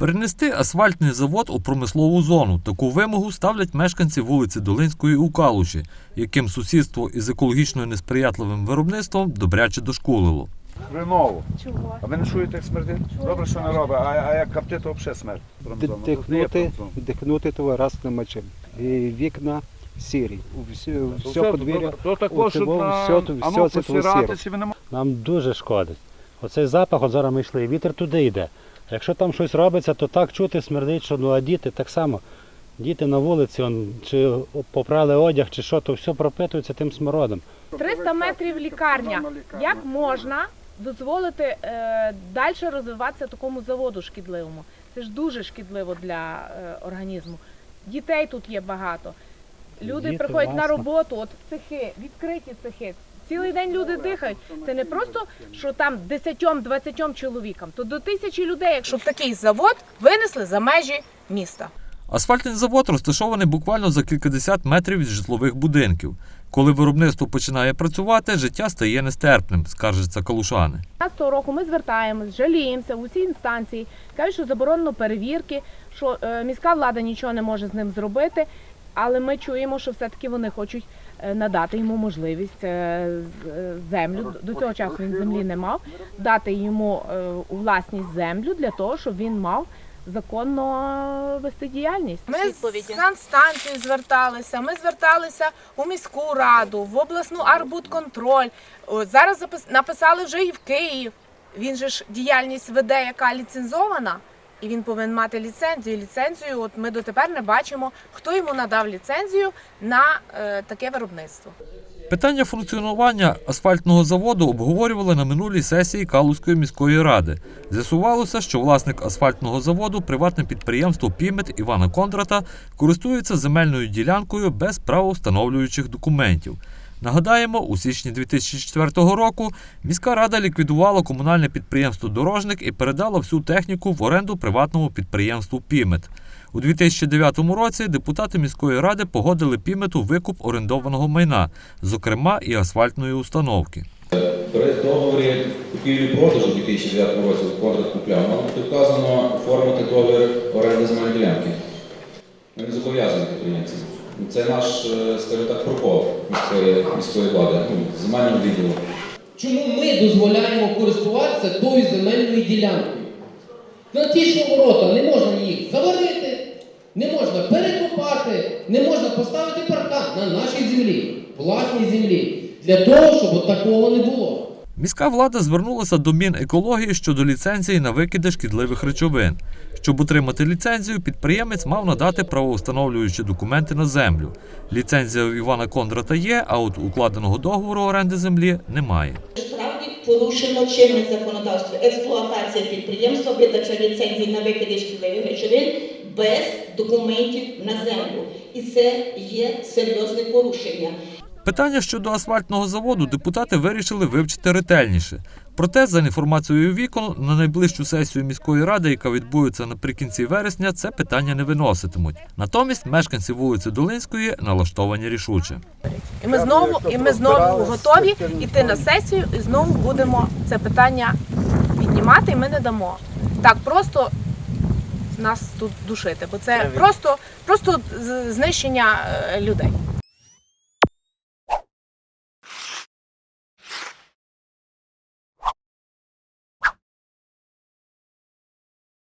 Перенести асфальтний завод у промислову зону. Таку вимогу ставлять мешканці вулиці Долинської у Калуші, яким сусідство із екологічно несприятливим виробництвом добряче дошкулило. Хреново. Чого? А ви не чуєте, як смердить? Добре, що не робить, а, а як капти, то взагалі смерть. Є Дихнути, промзон. дихнути того раз нема чим. І вікна сірі. Все, все подвір'я. То тако, оце що во- на... все то- а все ну, це то посиратися ви не. Нам дуже шкодить. Оцей запах, от зараз ми йшли, і вітер туди йде. Якщо там щось робиться, то так чути, смердить, що ну а діти так само. Діти на вулиці, он, чи попрали одяг, чи що, то все пропитується тим смородом. 300 метрів лікарня. Як можна дозволити е, далі розвиватися такому заводу шкідливому? Це ж дуже шкідливо для е, організму. Дітей тут є багато. Люди Діти, приходять на роботу, от цехи, відкриті цехи. Цілий день люди дихають. Це не просто, що там 10-20 чоловікам, то до тисячі людей, щоб такий завод винесли за межі міста. Асфальтний завод розташований буквально за кількадесят метрів від житлових будинків. Коли виробництво починає працювати, життя стає нестерпним, скаржаться калушани. 2015 року ми звертаємось, жаліємося в усі інстанції, кажуть, що заборонено перевірки, що е, міська влада нічого не може з ним зробити. Але ми чуємо, що все-таки вони хочуть е, надати йому можливість е, е, землю. До цього часу він землі не мав, дати йому у власність землю для того, щоб він мав законно вести діяльність. Ми з санстанцію зверталися, ми зверталися у міську раду, в обласну арбудконтроль. Зараз запис- написали вже і в Київ. Він же ж діяльність веде, яка ліцензована, і він повинен мати ліцензію. Ліцензію, от ми дотепер не бачимо, хто йому надав ліцензію на е, таке виробництво. Питання функціонування асфальтного заводу обговорювали на минулій сесії Калузької міської ради. З'ясувалося, що власник асфальтного заводу, приватне підприємство Пімет Івана Кондрата, користується земельною ділянкою без правовстановлюючих документів. Нагадаємо, у січні 2004 року міська рада ліквідувала комунальне підприємство Дорожник і передала всю техніку в оренду приватному підприємству Пімет. У 2009 році депутати міської ради погодили Пімету викуп орендованого майна, зокрема і асфальтної установки. При договорі купівлі-продажу у 2009 році контракт купляв, бути вказано оформити договір оренди земельної ділянки. Ми не зобов'язані підприємці. Це наш, е, скажімо так, прокол міської, міської влади, ну, земельного відділу. Чому ми дозволяємо користуватися тою земельною ділянкою? На ті ж ворота не можна їх заварити, не можна перекопати, не можна поставити паркан на нашій землі, власній землі, для того, щоб такого не було. Міська влада звернулася до Мінекології щодо ліцензії на викиди шкідливих речовин. Щоб отримати ліцензію, підприємець мав надати правовстановлюючі документи на землю. Ліцензія у Івана Кондрата є, а от укладеного договору оренди землі немає. Справді порушено чинне законодавство. Експлуатація підприємства, видача ліцензій на викиди шкідливих речовин без документів на землю. І це є серйозне порушення. Питання щодо асфальтного заводу депутати вирішили вивчити ретельніше. Проте, за інформацією вікон, на найближчу сесію міської ради, яка відбудеться наприкінці вересня, це питання не виноситимуть. Натомість мешканці вулиці Долинської налаштовані рішуче. І ми знову, і ми знову готові йти на сесію, і знову будемо це питання піднімати, і ми не дамо. Так просто нас тут душити, бо це просто, просто знищення е, людей.